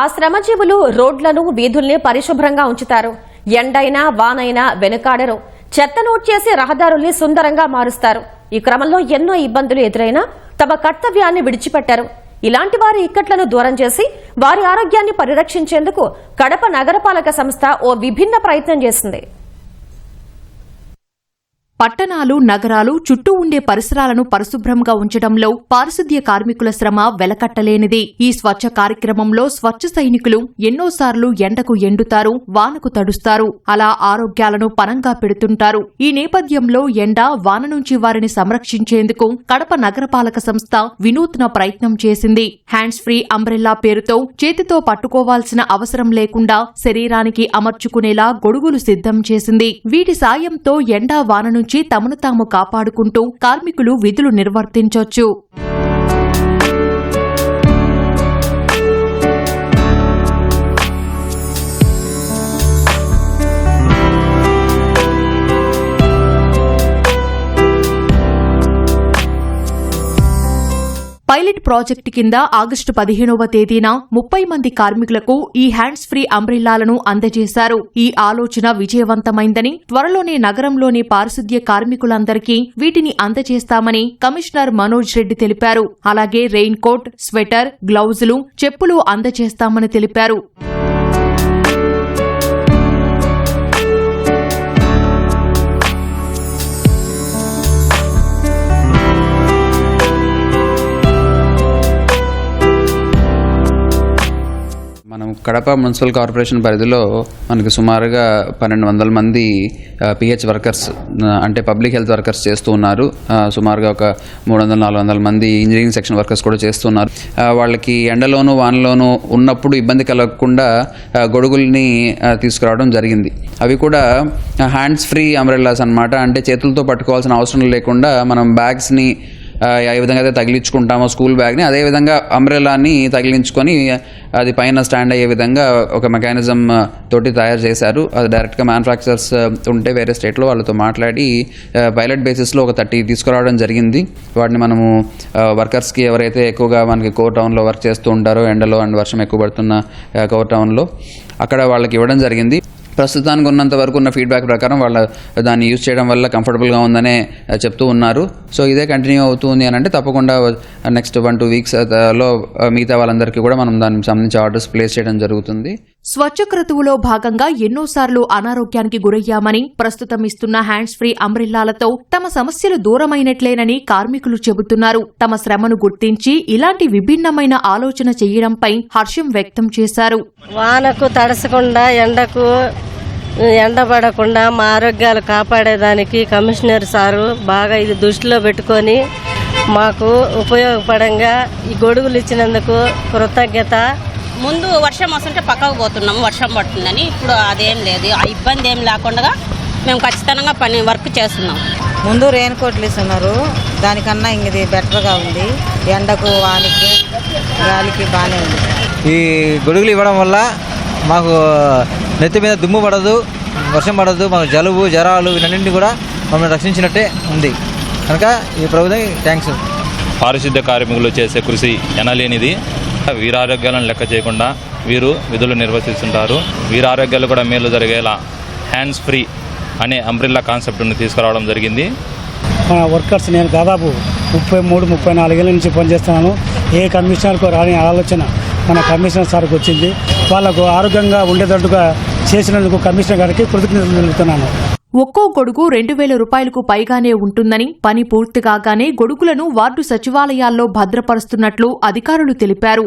ఆ శ్రమజీవులు రోడ్లను వీధుల్ని పరిశుభ్రంగా ఉంచుతారు. ఎండైనా వానైనా వెనుకాడరు. చెత్త నోట్ చేసి రహదారుల్ని సుందరంగా మారుస్తారు. ఈ క్రమంలో ఎన్నో ఇబ్బందులు ఎదురైనా తమ కర్తవ్యాన్ని విడిచిపెట్టారు. ఇలాంటి వారి ఇక్కట్లను దూరం చేసి వారి ఆరోగ్యాన్ని పరిరక్షించేందుకు కడప నగరపాలక సంస్థ ఓ విభిన్న ప్రయత్నం చేసింది. పట్టణాలు నగరాలు చుట్టూ ఉండే పరిసరాలను పరిశుభ్రంగా ఉంచడంలో పారిశుద్ధ్య కార్మికుల శ్రమ వెలకట్టలేనిది. ఈ స్వచ్ఛ కార్యక్రమంలో స్వచ్ఛ సైనికులు ఎన్నోసార్లు ఎండకు ఎండుతారు వానకు తడుస్తారు అలా ఆరోగ్యాలను పనంగా పెడుతుంటారు. ఈ నేపథ్యంలో ఎండ వాన నుంచి వారిని సంరక్షించేందుకు కడప నగరపాలక సంస్థ వినూత్న ప్రయత్నం చేసింది. హ్యాండ్స్ ఫ్రీ అంబ్రెల్లా పేరుతో చేతితో పట్టుకోవాల్సిన అవసరం లేకుండా శరీరానికి అమర్చుకునేలా గొడుగులు సిద్ధం చేసింది. వీటి సాయంతో ఎండా వాన నుంచి తమను తాము కాపాడుకుంటూ కార్మికులు విధులు నిర్వర్తించొచ్చు. పైలట్ ప్రాజెక్టు కింద ఆగస్టు పదిహేనవ తేదీన ముప్పై మంది కార్మికులకు ఈ హ్యాండ్స్ ఫ్రీ అంబ్రిల్లాలను అందజేశారు. ఈ ఆలోచన విజయవంతమైందని త్వరలోనే నగరంలోని పారిశుద్ధ్య కార్మికులందరికీ వీటిని అందజేస్తామని కమిషనర్ మనోజ్ రెడ్డి తెలిపారు. అలాగే రెయిన్ కోట్ స్వెటర్ గ్లౌజులు చెప్పులు అందజేస్తామని తెలిపారు. మనం కడప మున్సిపల్ కార్పొరేషన్ పరిధిలో మనకి సుమారుగా పన్నెండు వందల మంది పిహెచ్ వర్కర్స్ అంటే పబ్లిక్ హెల్త్ వర్కర్స్ చేస్తూ ఉన్నారు. సుమారుగా ఒక మూడు వందల నాలుగు వందల మంది ఇంజనీరింగ్ సెక్షన్ వర్కర్స్ కూడా చేస్తున్నారు వాళ్ళకి ఎండలోను వానలోను ఉన్నప్పుడు ఇబ్బంది కలగకుండా గొడుగుల్ని తీసుకురావడం జరిగింది. అవి కూడా హ్యాండ్స్ ఫ్రీ అంబ్రెల్లాస్ అన్నమాట. అంటే చేతులతో పట్టుకోవాల్సిన అవసరం లేకుండా మనం బ్యాగ్స్ని ఏ విధంగా అయితే తగిలించుకుంటామో స్కూల్ బ్యాగ్ని అదే విధంగా అంబ్రెలాని తగిలించుకొని అది పైన స్టాండ్ అయ్యే విధంగా ఒక మెకానిజం తోటి తయారు చేశారు. అది డైరెక్ట్గా మ్యానుఫ్యాక్చరర్స్ ఉంటే వేరే స్టేట్లో వాళ్ళతో మాట్లాడి పైలట్ బేసిస్లో ఒక థర్టీ తీసుకురావడం జరిగింది. వాటిని మనము వర్కర్స్కి ఎవరైతే ఎక్కువగా మనకి కోర్ టౌన్లో వర్క్ చేస్తూ ఉంటారో ఎండలో అండ్ వర్షం ఎక్కువ పడుతున్న కోర్ టౌన్లో అక్కడ వాళ్ళకి ఇవ్వడం జరిగింది. ప్రస్తుతానికి ఉన్నంత వరకు ఉన్న ఫీడ్బ్యాక్ ప్రకారం వాళ్ళ దాన్ని యూజ్ చేయడం వల్ల కంఫర్టబుల్గా ఉందనే చెప్తూ ఉన్నారు. సో ఇదే కంటిన్యూ అవుతుంది అని అంటే తప్పకుండా నెక్స్ట్ వన్ టూ వీక్స్లో మిగతా వాళ్ళందరికీ కూడా మనం దానికి సంబంధించి ఆర్డర్స్ ప్లేస్ చేయడం జరుగుతుంది. స్వచ్ఛక్రతువులో భాగంగా ఎన్నోసార్లు అనారోగ్యానికి గురయ్యామని ప్రస్తుతం ఇస్తున్న హ్యాండ్స్ ఫ్రీ అంబ్రిల్లాలతో తమ సమస్యలు దూరమైనట్లేనని కార్మికులు చెబుతున్నారు. తమ శ్రమను గుర్తించి ఇలాంటి విభిన్నమైన ఆలోచన చేయడంపై హర్షం వ్యక్తం చేశారు. వానకు తడసకుండా ఎండకు ఎండబడకుండా మా ఆరోగ్యాలు కాపాడేదానికి కమిషనర్ సారు బాగా ఇది దృష్టిలో పెట్టుకొని మాకు ఉపయోగపడంగా ఈ గొడుగులు ఇచ్చినందుకు కృతజ్ఞత. ముందు వర్షం వస్తుంటే పక్కకు పోతున్నాము వర్షం పడుతుందని. ఇప్పుడు అదేం లేదు. ఆ ఇబ్బంది ఏం లేకుండా మేము ఖచ్చితంగా పని వర్క్ చేస్తున్నాం. ముందు రెయిన్ కోట్లు ఇస్తున్నారు దానికన్నా ఇంక ఇది బెటర్గా ఉంది. ఎండకు వానికి గాలికి బాగానే ఉంది. ఈ గొడుగులు ఇవ్వడం వల్ల మాకు నెత్తి మీద దుమ్ము పడదు వర్షం పడదు మాకు జలుబు జ్వరాలు వీటన్నింటినీ కూడా మమ్మల్ని రక్షించినట్టే ఉంది. కనుక ఈ ప్రభుత్వం థ్యాంక్స్ పారిశుద్ధ్య కార్మికులు చేసే కృషి ఎనలేనిది. వీరారోగ్యాలను లెక్క చేయకుండా వీరు విధులు నిర్వహిస్తుంటారు వీరారోగ్యాలు కూడా మేలు జరిగేలా హ్యాండ్స్ ఫ్రీ అనే అంబ్రిల్లా కాన్సెప్ట్ను తీసుకురావడం జరిగింది. మన వర్కర్స్ నేను దాదాపు ముప్పై మూడు ముప్పై నాలుగేళ్ళ నుంచి పనిచేస్తున్నాను. ఏ కమిషనర్కు రాని ఆలోచన మన కమిషనర్ సార్కి వచ్చింది. వాళ్ళకు ఆరోగ్యంగా ఉండేటట్టుగా చేసినందుకు కమిషనర్ గారికి కృతజ్ఞతలు తెలుపుతున్నాను. ఒక్కో గొడుగు రెండు వేల రూపాయలకు పైగానే ఉంటుందని పని పూర్తి కాగానే గొడుగులను వార్డు సచివాలయాల్లో భద్రపరుస్తున్నట్లు అధికారులు తెలిపారు.